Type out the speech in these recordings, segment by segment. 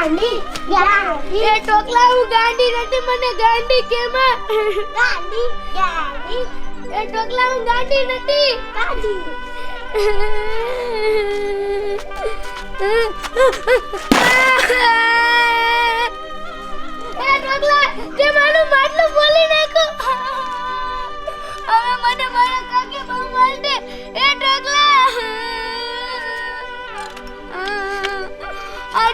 ગાંડી ગાંડી એ ટોકલા હું ગાંડી નથી મને ગાંડી કેમાં? ગાંડી ગાંડી એ ટોકલા હું ગાંડી નથી. ગાંડી એ ટોકલા તે મારું માટલું બોલી નાખો હવે મને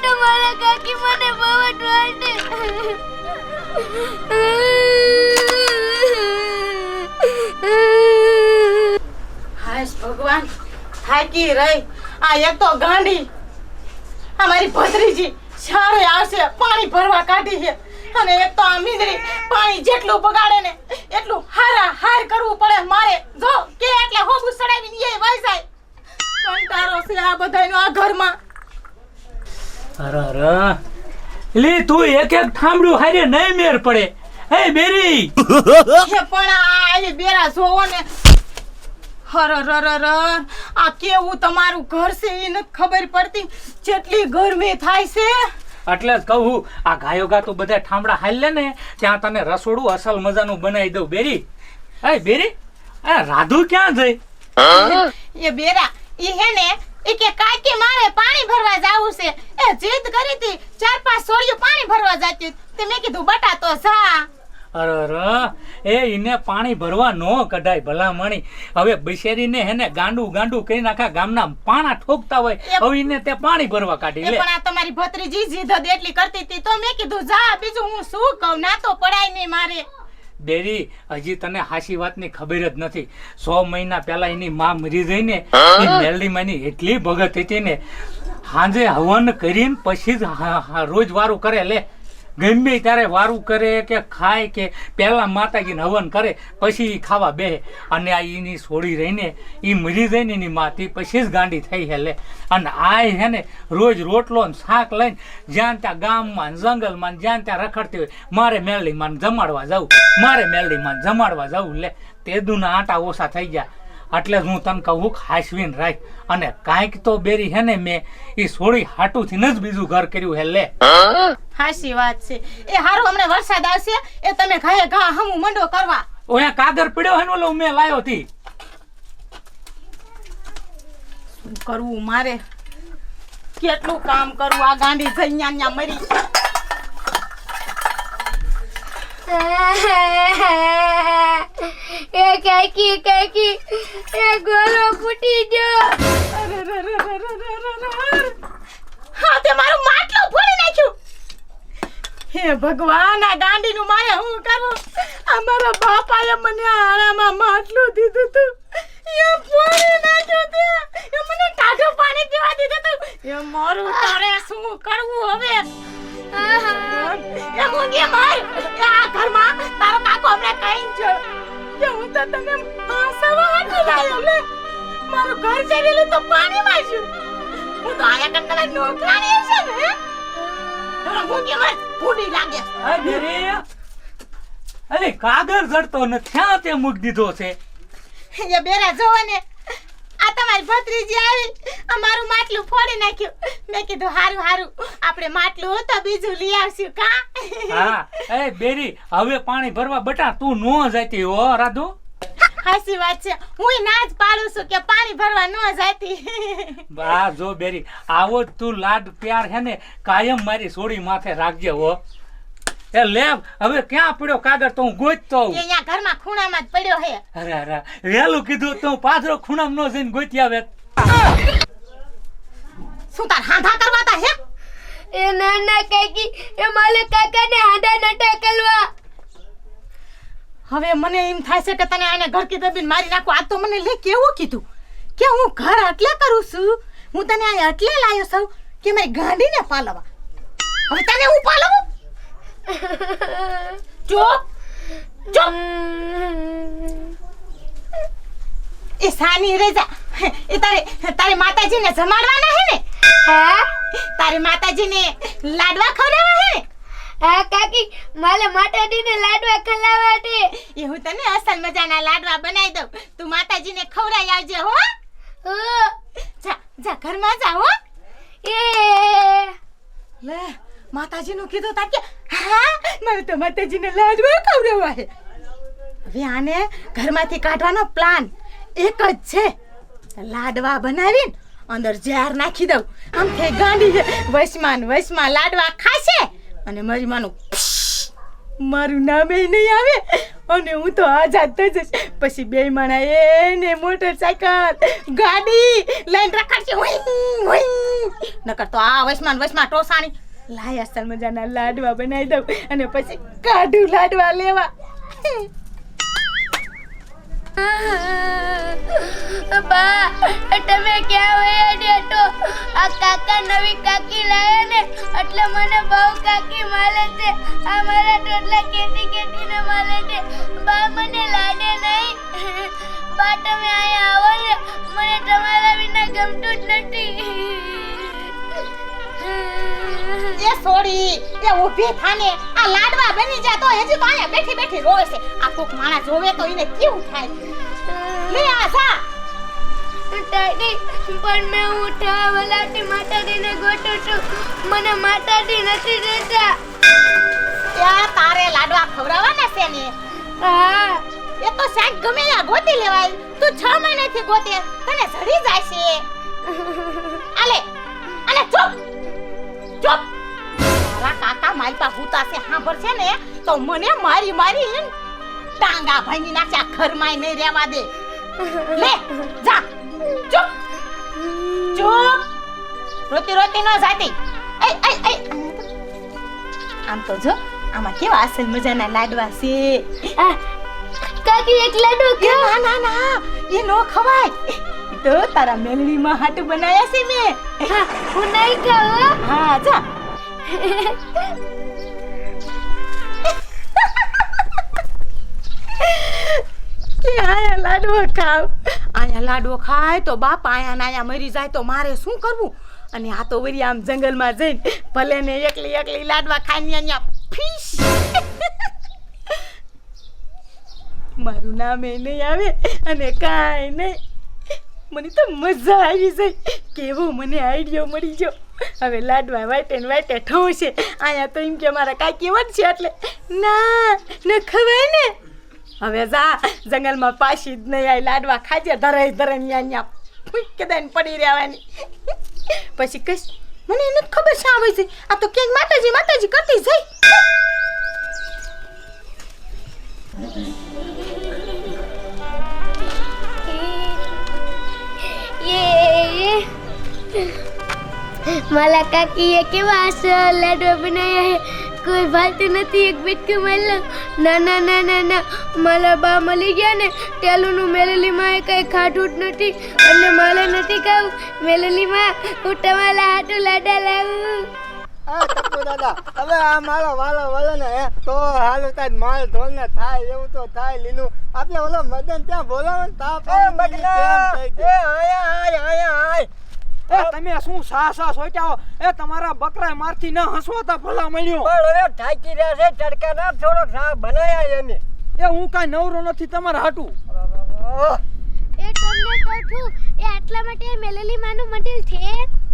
આ તો મારા કાકી મને બહુ ભગવાન, થાકી રહી. આ એક તો ગાંડી. અમારી ભત્રીજી સારું આવશે, પાણી ભરવા કાઢી છે. અને એક તો આ મીંદરી પાણી જેટલું બગાડે ને એટલું હારા હાર કરવું પડે મારે. જો, કે એટલે હોબું સડાવીને એ વહી જાય કંટાળો છે આ બધાયનો આ ઘરમાં. અરે લી તું એક એક ઠામડું હારે નહીં મેર પડે. હે બેરી પણ આ બેરા જોવો ને. હર હર હર. આ કેવું તમારું ઘર છે એ નથી ખબર પડતી. જેટલી ગરમી થાય છે. એટલે જ કહું આ ગાયો ગા તો બધા ઠામડા હાલ લે ને ત્યાં તને રસોડું અસલ મજાનું બનાવી દઉં. બેરી. હે બેરી. આ રાધુ ક્યાં જઈ એ બેરા એ હે ને ઈ કે કાકી મારે પાણી ભરવા જાવું છે? એ જીદ કરી હતી ચાર પાંચ સોળિયું પાણી ભરવા જાતી તે મેં કીધું બટા તો જા. અરે અરે એ ઈને પાણી ભરવા નો કઢાય ભલામણી. હવે બિશેરીને હેને ગાંડું ગાંડું કરી નાખા ગામના પાણા ઠોકતા હોય એ- હવે ઈને તે પાણી ભરવા એ કાઢી લે. પણ આ તમારી ભત્રીજી જીદ હતી એટલી કરતી હતી. તો મેં કીધું જા બીજું હું શું કહું? ના તો પડાય નહીં મારે. બેરી હજી તને હાસી વાતની ખબર જ નથી. સો મહિના પહેલા એની માં મરી ગઈ ને એ મેલડી માની એટલી ભગત હતી ને સાંજે હવન કરીને પછી જ રોજ વારું કરે લે. ગમે ત્યારે વારું કરે કે ખાય કે પહેલાં માતાજીને હવન કરે, પછી એ ખાવા બેહે. અને આ એની છોડી રહીને એ મરી જઈને એની માતી પછી જ ગાંડી થઈ હે લે અને આ હે ને રોજ રોટલો ને શાક લઈને જ્યાં ત્યાં ગામમાં જંગલમાં જ્યાં ત્યાં રખડતી હોય, મારે મેલડીમાં જમાડવા જવું મારે મેલડીમાં જમાડવા જવું લે. તે દુના આટા ઓછા થઈ ગયા. એટલે જ હું તને કહું હાસવીને રાખ. અને કાંઈક તો બેરી હે ને મેં એ સોળી હાટુથી જ બીજું ઘર કર્યું હે લે. હાસી વાત છે. એ હારું હમણે વરસાદ આવશે એ તમે ઘાએ ઘા હમું મંડો કરવા. ઓયા કાગર પડ્યો હે ઓલો મેં લાયો થી શું કરવું મારે? કેટલું કામ કરવું આ ગાંડી જઈ ન્યા મરી. એ કાકી કાકી. એ ગોળો ફૂટી ગયો. હા તે મારું માટલું ફોડી નાખ્યું. હે ભગવાન આ ગાંડીનું મારે હું કરું? આ મારા બાપાએ મને આરામાં માટલું દીધું તું. એ ફોડી નાખ્યું તે. એ મને ટાઢું પાણી પીવા દીધું તું. એ મારું તારે શું કરવું હવે? એ મૂંગી માર એ આ ઘરમાં તારો જ કે હું છું હું તો આયા કરતા નોકરાણી છે ફૂડી લાગે બેરી અરે, કાગળ જડતો ને ક્યાં તે મૂકી દીધો છે. એ બેરા જોવો ને ભત્રીજી આવી. અમારું માટલું ફોડી નાખ્યું. મેં કીધું હારું હારું. આપણે માટલું હતો બીજું લઈ આવશું કા? હા એ બેરી હવે પાણી ભરવા બટા તું નો જતી હો રાધુ. હાસી વાત છે. હું ના જ પાડું છું કે પાણી ભરવા ન જાતી. બા જો બેરી આવો તું લાડ પ્યાર હે ને કાયમ મારી સોડી માથે રાખજે હો. એ લે હવે ક્યાં પડ્યો કાગળ તો હું ગોતતો એ આવું. અહીંયા ઘરમાં ખૂણામાં જ પડ્યો હે. અરે અરે વેલું કીધું તો હું પાછળ ખૂણામાં નો જઈને ગોતી આવે શું તાર હાંધા કરવાતા હે? એ નાના કાકી એ માલે કાકાને હાંડા ન ટેકલવા હવે મને એમ થાય છે કે તને આને ઘરકી દબીને મારી નાખો. આ તો મને લે કેવું કીધું કે હું ઘર એટલે કરું છું હું તને આ એટલે લાયો છું કે મારી ગાંડીને પાલવા. હવે તને હું પાલવું? ચૂપ! ચૂપ! એ સાની રેજા એ તારે તારે માતાજીને જમાડવાના હે ને? હા? તારે માતાજીને લાડવા ખવડાવવા હે હા કાકી મારે માતાજીને લાડવા ખવડાવવા દે એ હું તને અસલ મજાના લાડવા બનાવી દઉં. તું માતાજીને ખવડાવી આવજે હો. જા જા ઘરમાં જા હો. એ. લે માતાજીનું કીધું તા કે હા, મારે તો માતાજીને લાડવા ખવડાવવા છે. હવે આને ઘરમાંથી કાઢવાનો પ્લાન એક જ છે. લાડવા બનાવીને અંદર ઝેર નાખી દઉં. આમ થઈ ગાંડી છે વસમાં ને વસમાં લાડવા ખાશે અને મારી માનું મારું નામે નહીં આવે અને હું તો આઝાદ થઈ જઈશ. પછી બે માણા એને મોટરસાયકલ, ગાડી લઈને રખાડશે. નકર તો આ વસમાં ને વસમાં ટોસાણી લાય અસલ મજાના લાડવા બનાવી દઉં અને પછી કાઢું લાડવા લેવા. બા તમે ક્યાં વયા ડેટો આ કાકા નવી કાકી લાયા ને, એટલે મને બહુ કાકી માલે છે. આ મારા ટોટલા કેટી કેટીને માલે છે. બા, મને લાડે નહીં. બા, તમે અહીંયા આવો ને, મને તમારા વિના ગમતું જ નથી. એ સોડી એ ઊભી થાને આ લાડવા બની જા તો હજી તો અહીંયા બેઠી બેઠી રોવે છે. આ કોક માણસ જોવે તો એને કેવું થાય? લે આ જા. દાદી પણ મેં ઉઠા વલાટી માતાજીને ગોઠું છું. મને માતાજી નથી દેતા. ત્યાં તારે લાડવા ખવડાવવાના છે ને? હા. એ તો સાંજ ગમે ત્યાં ગોતી લેવાય. તું છ મહિનાથી ગોતે તને સડી જાય છે. આલે આલે ચૂપ. ચૂપ. મારા કાકા મારી પાસે હુતા છે સાંભળશે ને તો મને મારી મારી ટાંગા ભાંગી નાખ્યા ઘરમાં નહીં રહેવા દે. લે જા. ચૂપ. ચૂપ. રોતી રોતી ન જાતી. એ એ એ. આમ તો જો આમાં કેવા અસલ મજાના લાડવા છે. કાકી એક લાડુ કે ના ના ના એ નો ખવાય. તો તારા મેલડીમાં હાટ બનાયા છે મે હા, હું નહીં કહું હા જા. કે આયા લાડવો ખાવ. આયા લાડવો ખાય તો બાપ આયા નાયા મરી જાય તો મારે શું કરવું? અને આ તો વળી આમ જંગલમાં જઈને ભલે ને એકલી એકલી લાડવા ખાઈને અહીંયા ફીશ. મારું નામ એ નહીં આવે અને કાંઈ નહીં. મને તો મજા આવી જાય. કેવો મને આઈડિયો મળી ગયો. હવે લાડવા વાટે ને વાટે ઠોશે અહીંયા તો એમ કે મારા કાકી છે એટલે. ના, ન ખવાય ને. હવે જા, જંગલમાં પાછી જ નહીં આવી લાડવા ખાજે ધરાઈ ધરે અહીંયા ફૂંક દઈને પડી રહેવાની. પછી કશ, મને એને ખબર શા આવે છે. આ તો ક્યાંક માતાજી માતાજી કરતી જઈ મારા કાકીએ કેવા અસલ લાડવા બનાવ્યા હે. કોઈ ભાલતું નથી એક બીટકું મળે ના ના ના ના ના. મારા બા મળી ગયા ને. તેલુનું મેલેલી માં કઈ ખાટું જ નથી. અને મારે નથી ખાવું. મેલેલી માં હું તમારા હાટું લાડા લાવું. આ ટપુ દાદા હવે આ મારો વાલો વાલો ને હે તો હાલ તાજ માલ ઢોલ ને થાય એવું તો થાય લીલું. આપણે ઓલો મદન ત્યાં બોલાવો ને તાપ એ એ આયા આય. એ તમે શું સા સા સોચ્યા એ તમારા બકરા મારથી ન હસવાતા ભલા મળ્યો. પણ હવે ઢાંકી રહ્યા છે તડકા ના થોડોક શાક બનાયા એને. એ હું કાંઈ નવરો નથી તમારા હાટું. એ તમને કહું છું એ આટલા માટે મેલેલી માનું મંદિર છે?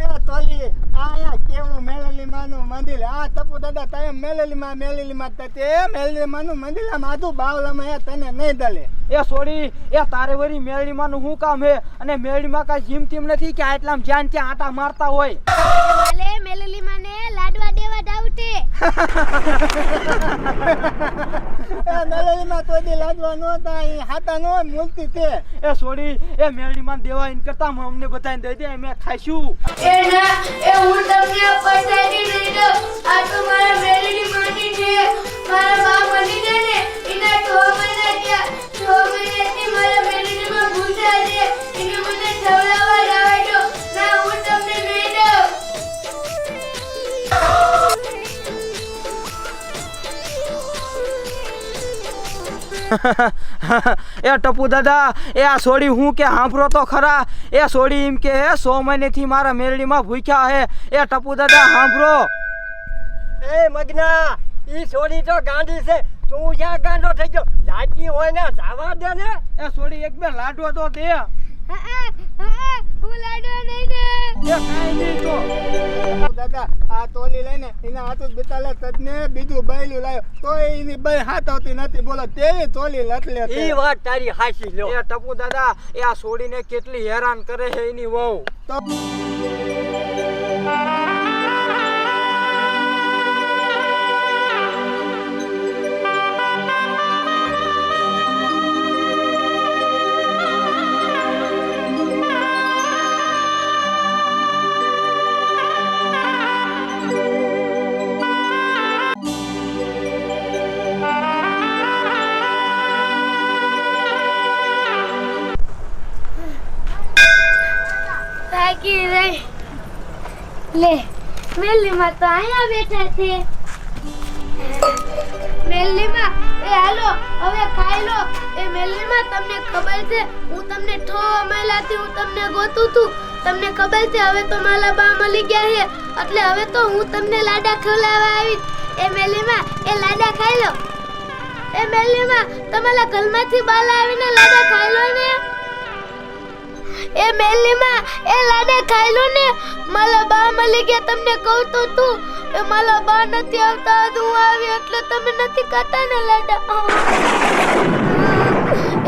એ તોલી આયા કેવું મેલેલી માનું મંદિર? આ ટપુ દાદા તમે મેલેલી માં મેલેલી માં તે મેલેલી માનું મંદિર આમ આધું બાવલામાં એ તને નહીં દલે. એ સોરી એ તારે વરી મેળડી માં શું કામ હે? અને મેળડી માં કાંઈ જીમ તીમ નથી કે આટલામ જ્યાં ત્યાં આટા મારતા હોય ભલે મેલેલી માને લાડવા દેવા દાવતે એ માં તો દી હાતા નો મૂલતી તે. એ સોરી, એ મેળડી માં દેવા કરતા અમને બધાને દઈ દે ખાઈશું. એ એ હું છે. મારા મને ખવડાવવા એ ટપુ દાદા એ આ સોડી હું કે સાંભળો તો ખરા? એ સોડી એમ કે હે સો મહિનેથી મારા મેરડીમાં ભૂખ્યા હે. એ ટપુ દાદા સાંભળો એ મગના ઈ છોડી તો ગાંડી છે. તું ક્યાં ગાંડો થઈ ગયો? લાટી હોય ને જાવા દે ને. એ સોડી એક બે લાડવા તો દે. એ દાદા આ તોલી લઈને એના હાથું બિતાલે તજને બીજું બૈલું લાવ્યો તો એની બઈ હાથ આવતી નથી બોલો તેવી તોલી તે. ઈ વાત તારી હાચી લ્યો એ ટપુ દાદા એ આ છોડીને કેટલી હેરાન કરે છે એની વહુ લે, મેલીમાં તો અહીંયા બેઠા છે. મેલીમાં, એ હાલો, હવે ખાઈ લો. એ મેલીમાં તમને ખબર છે, હું તમને ઠો અમેલાથી હું તમને ગોતું તું. તમને ખબર છે, હવે તો મારા બા મળી ગયા છે. એટલે હવે તો હું તમને લાડા ખવડાવવા આવી એ મેલીમાં, એ લાડા ખાઈ લો. એ મેલીમાં, તમારા ઘરમાંથી બાલ આવીને લાડા ખાઈ લો ને. એ મેલીમાં એ લાડા ખાઈ ને? મારા બા મળી ગયા તમને કહું તો તું. એ મારા બા નથી આવતા તો આવી એટલે તમે નથી ખાતા ને લાડા?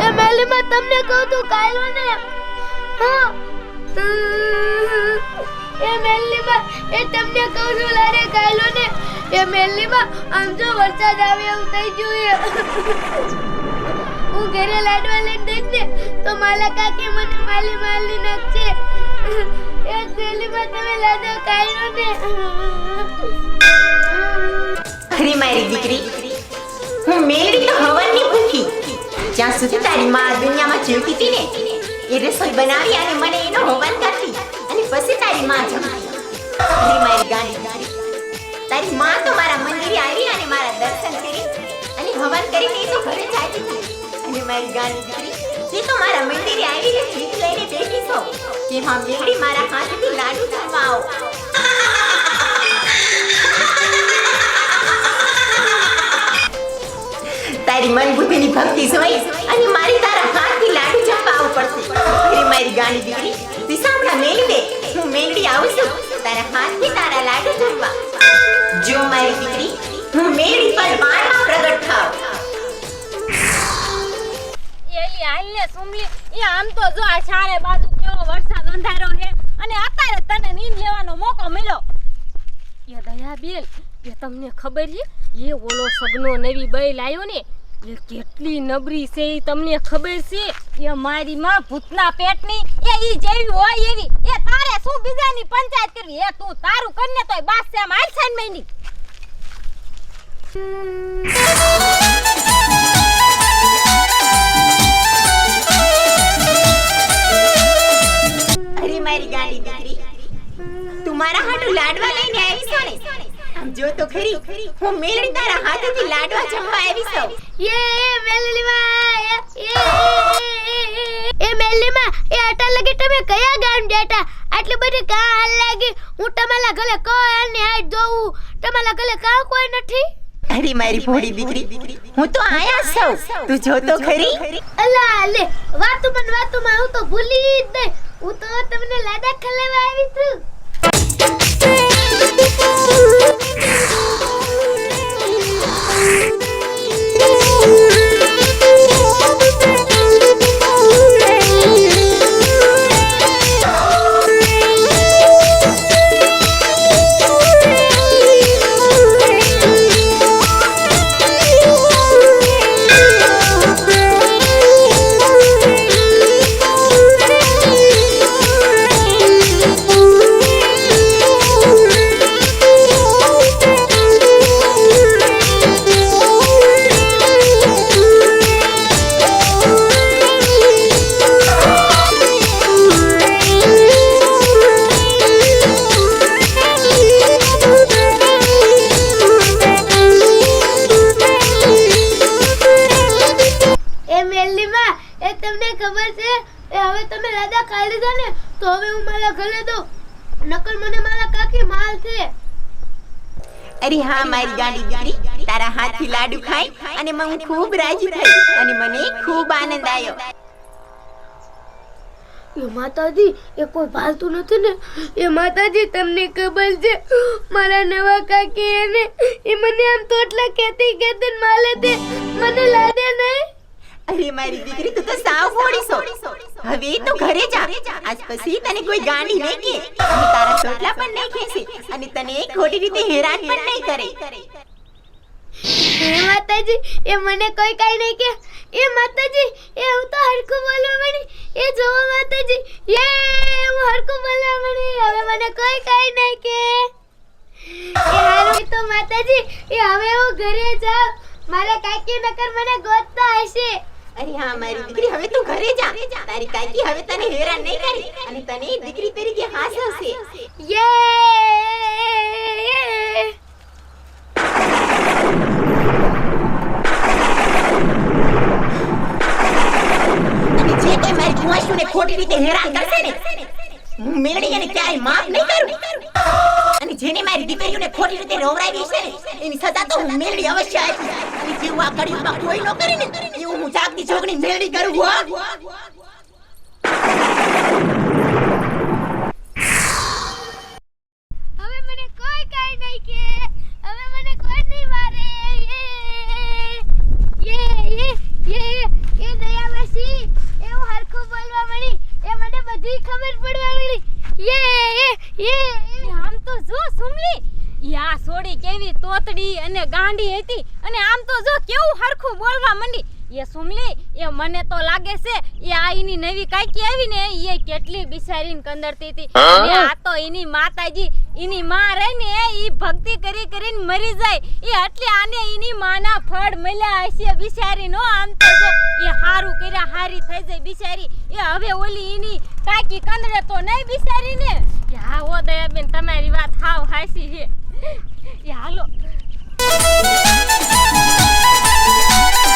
એ મેલીમાં તમને કહું તું ખાઈ ને. હા. એ મેલીમાં, એ તમને કહું છું, લાડે ખાઈ લો ને. એ મેલીમાં આમ જો વરસાદ આવે એવું થઈ ગયું હું ઘરે લાડવા લઈને જઈશ તો માલા કાકી મને માલી માલી નાખશે. એ થેલીમાં તમે લાડવા લો ને. અરે મારી દીકરી, હું મેળવી તો હવનની ભૂખી. જ્યાં સુધી તારી માં દુનિયામાં જીવતી હતી ને, એ રસોઈ બનાવી અને મને એનો હવન કરતી અને પછી તારી માં જમતી. અરે મારી ગાડી, તારી માં તો મારા મંદિરે આવી અને મારા દર્શન કરી અને હવન કરીને એ તો ઘરે ચાલી ગઈ અને મારી ગાંડી દીકરી તે તો મારા મંદિરે આવીને જીત લઈને બેઠી છો હા મેળવી મારા હાથથી લાડુ જમવા આવો. તારી મન બુદ્ધિની ભક્તિ જોઈ અને મારી તારા હાથથી લાડુ જમવા આવવું પડશે. મારી ગાંડી દીકરી, તું સાંભળા દે હું મેલડી આવું છું. તારા હાથથી તારા લાડુ જમવા જો મારી દીકરી, હું મેળી પર વારમાં પ્રગટ થાવ એલી સુમલી એ આમ તો જો આ ચારે બાજુ કેવો વરસાદ અંધારો છે અને અત્યારે તને નીંદ લેવાનો મોકો મળ્યો. એ દયા એ તમને ખબર છે, એ ઓલો સગનો નવી બૈલ આવ્યો ને, એ કેટલી નબરી છે એ તમને ખબર છે? એ મારી માં ભૂતના પેટની, એ ઈ જેવી હોય એવી, એ તારે શું બીજાની પંચાયત કરવી? એ તું તારું કરીને તોય બાસ છે આમ છે મહિની મારા હાટુ લાડવા લઈને આવી છો ને આમ જો તો ખરી હું મેલડી તારા હાથેથી લાડવા જમવા આવી છું યે મેલીમાં એ મેલડી મેલીમાં એ આટા લગી તમે કયા ગામ જાતા આટલી બધી કા હાલ લાગી? હું તમારા ઘરે કોઈ ને હાથ જોઉં તમારા ઘરે કા કોઈ નથી? અરે મારી ભોળી દીકરી હું તો આયા છું તું જો તો ખરી. અલા લે મન વાતું માં હું તો ભૂલી જ દે હું તો તમને લાડા ખલેવા આવી છું. એ અરે મારી ગાંડી દીકરી તારા હાથથી લાડુ ખાઈ અને હું ખૂબ રાજી થઈ અને મને ખૂબ આનંદ આવ્યો. એ માતાજી એ કોઈ ભાલતું નથી ને? એ માતાજી તમને ખબર છે મારા નવા કાકી એને એ મને આમ તોટલા કેતી કેતી માલે તે મને લાદે નહીં અરે, મારી દીકરી, તું તો સાવ ફોડી સો હવે તો ઘરે જા. આજ પછી તને કોઈ ગાંડી નહીં કે. અને તારા ચોટલા પણ નહીં ખેંચે. અને તને ખોટી રીતે હેરાન પણ નહીં કરે. હે માતાજી, એ મને કોઈ કઈ નહીં કે. એ માતાજી, એ હું તો હરખું બોલવા મળી એ જોવો માતાજી. યે, હું હરખું બોલવા મળી હવે મને કોઈ કઈ નહીં કે. એ હારું તો માતાજી, એ હવે હું ઘરે જાઉં. મારા કાકી નકર મને ગોતતા હશે. અરે હા મારી દીકરી હવે તું ઘરે જા. તારી કાકી હવે તને હેરાન નહીં કરે. અને તને દીકરી તરીકે હાસવશે. યે! અને જે કોઈ મારી કુંવાશુને ખોટી રીતે હેરાન કરશે ને હું મેળડી અને ક્યાંય માફ નહીં કરું? અને જેને મારી દીકરીઓને ખોટી રીતે રોવરાવી છે, એની સજા તો હું મેળડી અવશ્ય આપીશ. અને જેવું આ કળિયુગમાં કોઈ ન કરીને, એવું હું જાગતી છોકરી મેળડી કરું, હો? યે એ દયા માસી એ મને બધી ખબર પડવા મળી યે યે યે આમ તો જો સુમલી. યા સોડી કેવી તોતડી અને ગાંડી હતી. અને આમ તો જો કેવું હરખું બોલવા મંડી. એ સુમલી એ મને તો લાગે છે એ આ એની નવી કાકી આવી ને એ કેટલી બિચારીને કંદરતી હતી. આ તો એની માતાજી એની માં રહીને એ ભક્તિ કરી કરીને મરી જાય. એ એટલે આને એની માના ફળ મળ્યા હશે બિચારી, નો આમ તો જો એ હારું કર્યા, હારી થઈ જાય બિચારી. એ હવે ઓલી એની કાકી કંદરે તો નહીં બિચારી ને. હા ઓ દયાબેન, તમારી વાત હાવ હાસી છે. એ હાલો.